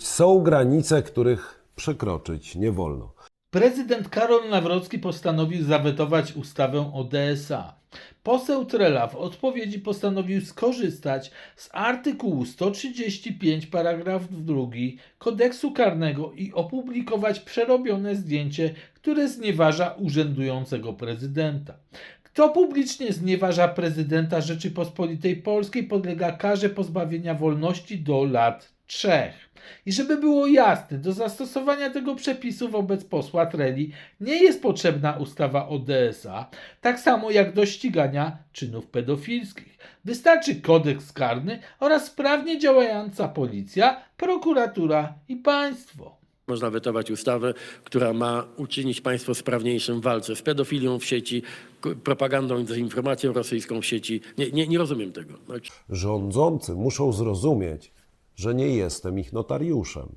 Są granice, których przekroczyć nie wolno. Prezydent Karol Nawrocki postanowił zawetować ustawę o DSA. Poseł Trela w odpowiedzi postanowił skorzystać z artykułu 135 paragraf 2 kodeksu karnego i opublikować przerobione zdjęcie, które znieważa urzędującego prezydenta. Kto publicznie znieważa prezydenta Rzeczypospolitej Polskiej podlega karze pozbawienia wolności do lat trzech. I żeby było jasne, do zastosowania tego przepisu wobec posła Treli nie jest potrzebna ustawa o DSA, tak samo jak do ścigania czynów pedofilskich. Wystarczy kodeks karny oraz sprawnie działająca policja, prokuratura i państwo. Można wetować ustawę, która ma uczynić państwo sprawniejszym w walce z pedofilią w sieci, propagandą i dezinformacją rosyjską w sieci. Nie, nie, nie rozumiem tego. Znaczy, Rządzący muszą zrozumieć, że nie jestem ich notariuszem.